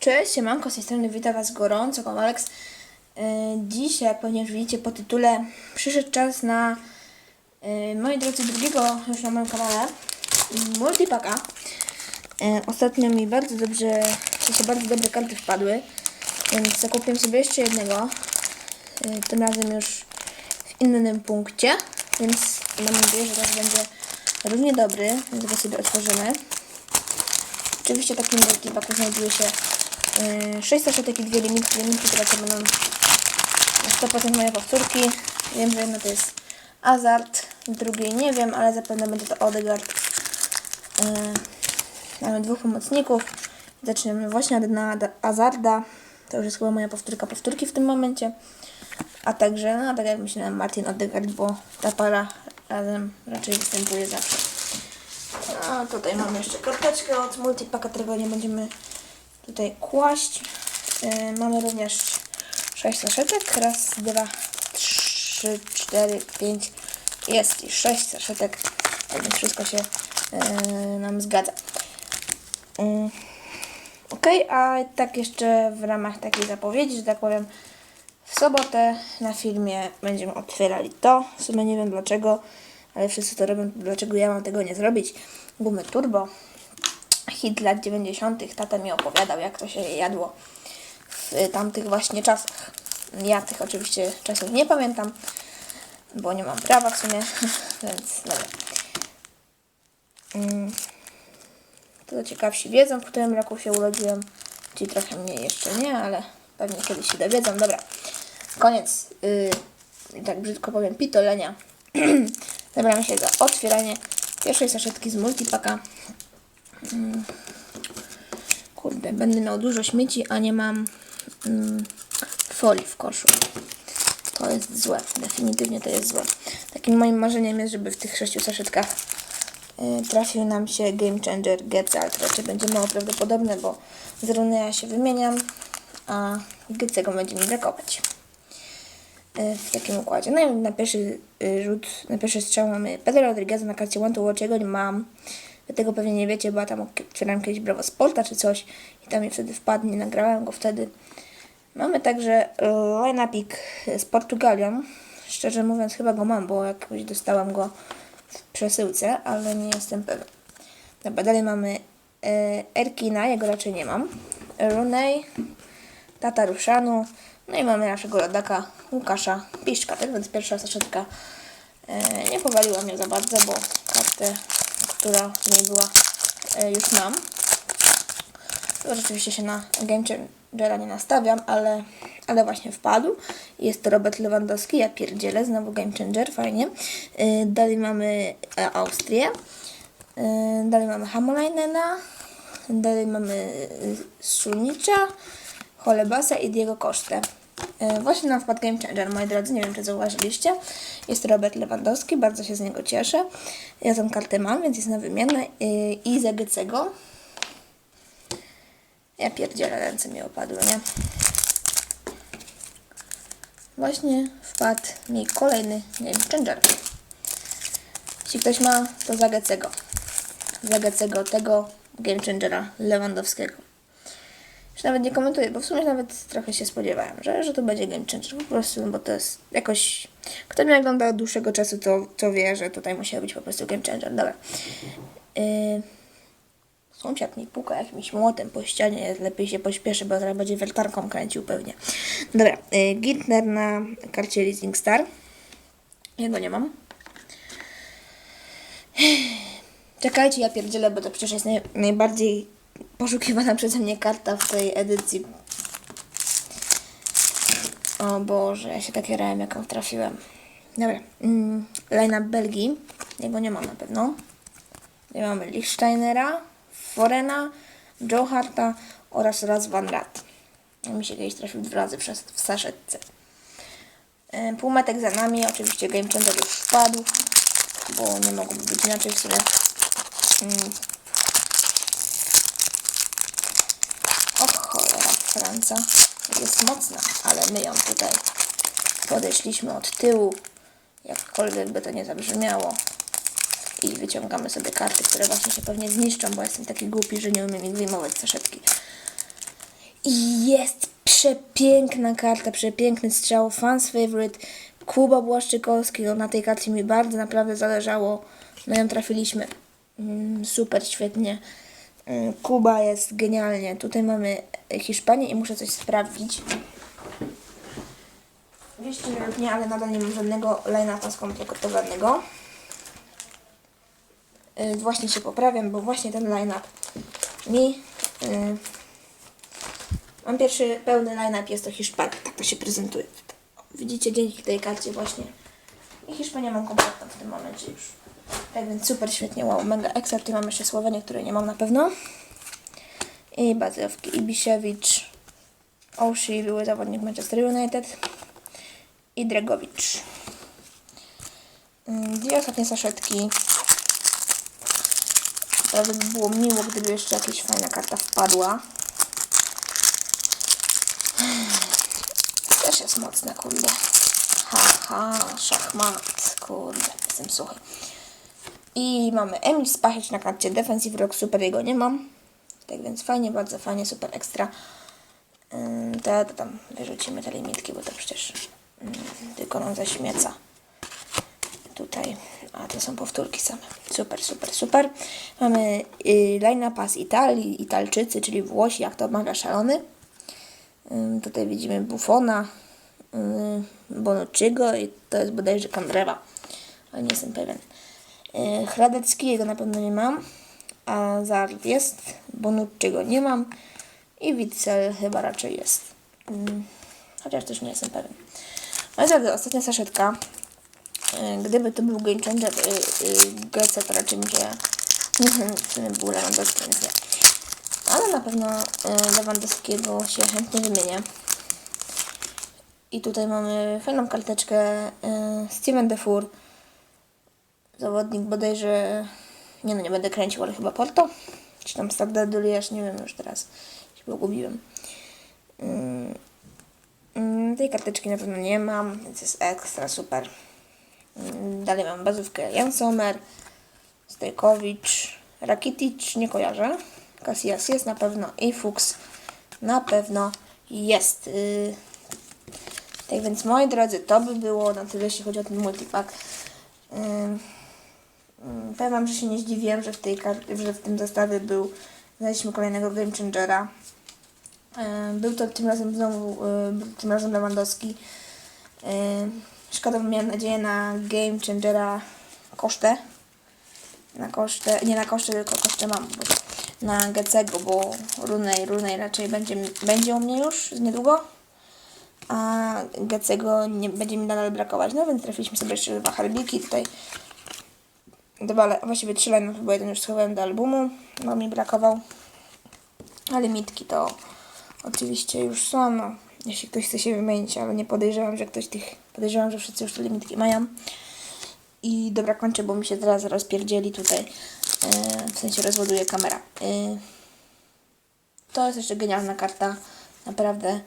Cześć, siemanko, z tej strony witam Was gorąco, Komaleks. Yy, Dzisiaj, jak pewnie już widzicie po tytule, przyszedł czas na, yy, moi drodzy, drugiego już na moim kanale multipaka. Yy, Ostatnio mi bardzo dobrze, w sensie bardzo dobre karty wpadły, więc zakupiłem sobie jeszcze jednego, tym razem już w innym punkcie, więc mam nadzieję, że teraz będzie równie dobry, więc go sobie otworzymy. Oczywiście takim multipaku znajduje się 6 saszetek i dwie linijki, linijki, które to będą na 100% moje powtórki. Wiem, że jedna to jest Azart, drugiej nie wiem, ale zapewne będzie to Odegaard. Yy, mamy dwóch pomocników. Zaczynamy właśnie od na Ad- Azarda. To już jest chyba moja powtórka powtórki w tym momencie. A także, no tak jak myślałem, Martin Odegaard, bo ta para razem raczej występuje zawsze. A tutaj mamy jeszcze karteczkę od multipaka, którego nie będziemy tutaj kłaść. Yy, mamy również 6 saszetek. Raz, dwa, trzy, cztery, pięć. Jest i 6 saszetek. Więc wszystko się yy, nam zgadza. Yy, ok, a tak jeszcze w ramach takiej zapowiedzi, że tak powiem, w sobotę na filmie będziemy otwierali to. W sumie nie wiem dlaczego, ale wszyscy to robią. Dlaczego ja mam tego nie zrobić? Gumy Turbo. Hit lat 90. Tata mi opowiadał, jak to się jadło w tamtych właśnie czasach. Ja tych oczywiście czasów nie pamiętam, bo nie mam prawa w sumie, więc dobra. Mm. To ciekawsi wiedzą, w którym roku się urodziłem. Ci trochę mniej jeszcze nie, ale pewnie kiedyś się dowiedzą. Dobra, koniec. Yy, tak brzydko powiem, pitolenia. Zabieram się za otwieranie pierwszej saszetki z multipaka. Mm. Kurde, będę miał dużo śmieci, a nie mam mm, folii w koszu. To jest złe, definitywnie to jest złe. Takim moim marzeniem jest, żeby w tych sześciu saszetkach y, trafił nam się Game Changer Getzalt. Raczej będzie mało prawdopodobne, bo z Rune'a się wymieniam, a Getzego będzie mi brakować y, w takim układzie. No i na pierwszy y, rzut, na pierwszy strzał mamy Pedro Rodriguez na karcie One to Watch, jego nie mam. Wy tego pewnie nie wiecie, bo ja tam otwierałem kiedyś Bravo Sporta czy coś i tam mi wtedy wpadł, nie nagrałem go wtedy. Mamy także line-upik z Portugalią. Szczerze mówiąc chyba go mam, bo jakoś dostałam go w przesyłce, ale nie jestem pewien. Dobra, dalej mamy e, Erkina, jego raczej nie mam. Runej, Tata Ruszanu. No i mamy naszego rodaka Łukasza Piszczka, tak więc pierwsza saszetka e, nie powaliła mnie za bardzo, bo kartę, która w niej była, e, już mam. Rzeczywiście się na Game Changera nie nastawiam, ale, ale właśnie wpadł. Jest to Robert Lewandowski, ja pierdzielę, znowu Game Changer, fajnie. E, dalej mamy e, Austrię. Dalej mamy Hamolainena. Dalej mamy Sunicza, Cholebasa i Diego Kosztę. E, Właśnie nam wpadł Game Changer, moi drodzy, nie wiem czy zauważyliście. Jest Robert Lewandowski, bardzo się z niego cieszę. Ja tą kartę mam, więc jest na wymianę. E, I Zagycego. Ja pierdzielę, ręce mi opadły, nie? Właśnie wpadł mi kolejny Game Changer. Jeśli ktoś ma, to Zagecego. Zagecego, tego Game Changera Lewandowskiego. Już nawet nie komentuję, bo w sumie nawet trochę się spodziewałem, że, że to będzie game changer po prostu, no bo to jest jakoś... Kto mnie ogląda od dłuższego czasu, to, to wie, że tutaj musiał być po prostu game changer. Dobra. Yy, sąsiad mi puka jakimś młotem po ścianie, lepiej się pośpieszy, bo zaraz będzie wiertarką kręcił pewnie. Dobra, yy, Gintner na karcie Leasing Star. Jego nie mam. Czekajcie, ja pierdzielę, bo to przecież jest naj, najbardziej poszukiwana przeze mnie karta w tej edycji. O Boże, ja się tak jarałem, jaką trafiłem. Dobra, mm, line Belgii. Jego nie mam na pewno. Nie mamy Lichsteinera, Forena, Joe Harta oraz Raz Van Rat. Mi się kiedyś trafił dwa razy przez, w saszetce. E, Półmetek za nami, oczywiście Game Changer już wpadł, bo nie mogłoby być inaczej w sumie. Mm, Och cholera, Franca. Jest mocna, ale my ją tutaj podeszliśmy od tyłu, jakkolwiek by to nie zabrzmiało. I wyciągamy sobie karty, które właśnie się pewnie zniszczą, bo jestem taki głupi, że nie umiem ich wyjmować z saszetki. I jest przepiękna karta, przepiękny strzał, fans favorite, Kuba Błaszczykowski, no na tej karcie mi bardzo naprawdę zależało, no ją trafiliśmy, mm, super, świetnie, Kuba jest genialnie, tutaj mamy Hiszpanię i muszę coś sprawdzić. Wieści mnie lub nie, ale nadal nie mam żadnego line-upa skompletowanego. Yy, właśnie się poprawiam, bo właśnie ten line-up mi... Yy, mam pierwszy pełny line-up, jest to Hiszpania. Tak to się prezentuje. Widzicie, dzięki tej karcie właśnie. I Hiszpanię mam kompletną w tym momencie już. Tak więc super, świetnie, wow, mega ekstra. Tu mam jeszcze Słowenię, której nie mam na pewno. I Bazylewki, Ibiszewicz, Oshi, były zawodnik Manchester United i Dregowicz. Mm, Dwie ostatnie saszetki. Naprawdę by było miło, gdyby jeszcze jakaś fajna karta wpadła. Też jest mocna, kurde. Haha, szachmat, kurde, jestem suchy. I mamy Emil Spachicz na karcie Defensive Rock, super jego nie mam. Tak więc fajnie, bardzo fajnie, super ekstra. Ym, To, tam wyrzucimy te limitki, bo to przecież tylko nam zaśmieca. Tutaj, a to są powtórki same. Super, super, super. Mamy y, line-upa z Italii, Italczycy, czyli Włosi, jak to mawia szalony. Tutaj widzimy Buffona, yy, Bonucciego i to jest bodajże Kandrewa, ale nie jestem pewien. Yy, Hradeckiego na pewno nie mam, a Zard jest, Bonucciego nie mam i Witzel chyba raczej jest. Yy, chociaż też nie jestem pewien. Ale tak, ostatnia saszetka. Yy, Gdyby to był Game Changer yy, Grecja, to raczej nie był Lewandowski, więc nie. Ale na pewno Lewandowskiego się chętnie wymienię. I tutaj mamy fajną karteczkę Steven Defour. Zawodnik bodajże... Nie no, nie będę kręcił, ale chyba Porto. Czy tam Stade Doliasz, nie wiem już teraz. Się pogubiłem. Y, tej karteczki na pewno nie mam, więc jest ekstra, super. Y, dalej mam bazówkę Jan Sommer, Stojkowicz, Rakitic, nie kojarzę. Casillas jest na pewno i Fuchs na pewno jest. Y, tak więc moi drodzy, to by było na tyle, jeśli chodzi o ten multipack. Ym, powiem wam, że się nie zdziwiłem, że w, tej że w tym zestawie był, znaleźliśmy kolejnego Game Changera. Był to tym razem znowu, tym razem Lewandowski. Szkoda, bo miałem nadzieję na Game Changera kosztę. Na kosztę, nie na kosztę, tylko kosztę mam. Na Gecego, bo Runej, Runej raczej będzie, będzie u mnie już niedługo a Gecego nie będzie mi nadal brakować. No więc trafiliśmy sobie jeszcze dwa harbiki tutaj. Dwa, właściwie trzy liny, bo jeden już schowałem do albumu, bo mi brakował. A limitki to oczywiście już są, no, jeśli ktoś chce się wymienić, ale nie podejrzewam, że ktoś tych, podejrzewam, że wszyscy już te limitki mają. I dobra, kończę, bo mi się teraz rozpierdzieli tutaj, e, w sensie rozładuje kamera. E, to jest jeszcze genialna karta, naprawdę.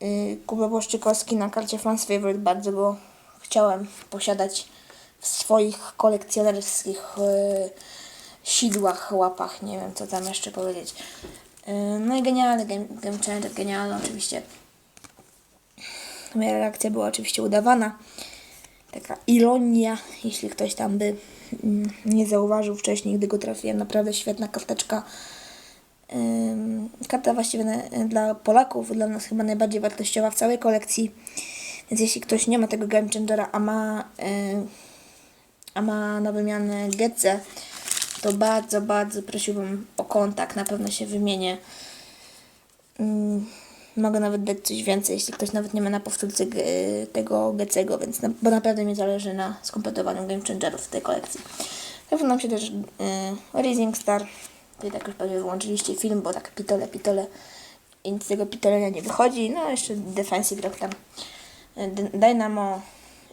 Yy, Kuba Błaszczykowski na karcie Fans Favorite bardzo go chciałem posiadać w swoich kolekcjonerskich yy, sidłach, łapach, nie wiem co tam jeszcze powiedzieć. Yy, no i genialny game, game changer, genialny oczywiście. Moja reakcja była oczywiście udawana. Taka ironia, jeśli ktoś tam by mm, nie zauważył wcześniej, gdy go trafiłem. Naprawdę świetna karteczka. Ym, karta właściwie dla Polaków, dla nas chyba najbardziej wartościowa w całej kolekcji. Więc jeśli ktoś nie ma tego Game Changera, a ma, a ma na wymianę Getze, to bardzo, bardzo prosiłbym o kontakt. Na pewno się wymienię. Ym, mogę nawet dać coś więcej, jeśli ktoś nawet nie ma na powtórce g- tego Gecego, więc bo naprawdę mi zależy na skompletowaniu Game Changerów w tej kolekcji. Trafił nam się też yy, Rising Star. Tutaj tak już pewnie wyłączyliście film, bo tak pitole, pitole i nic z tego pitolenia nie wychodzi. No jeszcze Defensive Rock tam y, Dy- Dynamo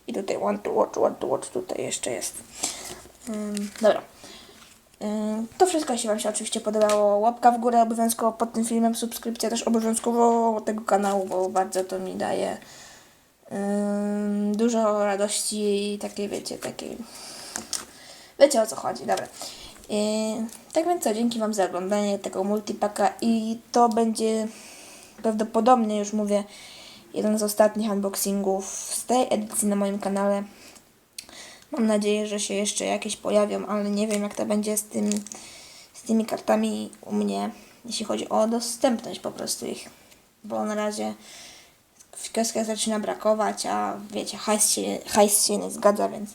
i tutaj One to Watch, One to Watch tutaj jeszcze jest. Dobra. To wszystko, jeśli Wam się oczywiście podobało, łapka w górę obowiązkowo pod tym filmem, subskrypcja też obowiązkowo tego kanału, bo bardzo to mi daje dużo radości i takiej, wiecie, takiej... Wiecie o co chodzi, dobra. Yy, tak więc co, dzięki Wam za oglądanie tego multipaka i to będzie prawdopodobnie już mówię jeden z ostatnich unboxingów z tej edycji na moim kanale. Mam nadzieję, że się jeszcze jakieś pojawią, ale nie wiem jak to będzie z, tym, z tymi kartami u mnie, jeśli chodzi o dostępność po prostu ich. Bo na razie w kioskach zaczyna brakować, a wiecie, hajs się, hajs się nie zgadza, więc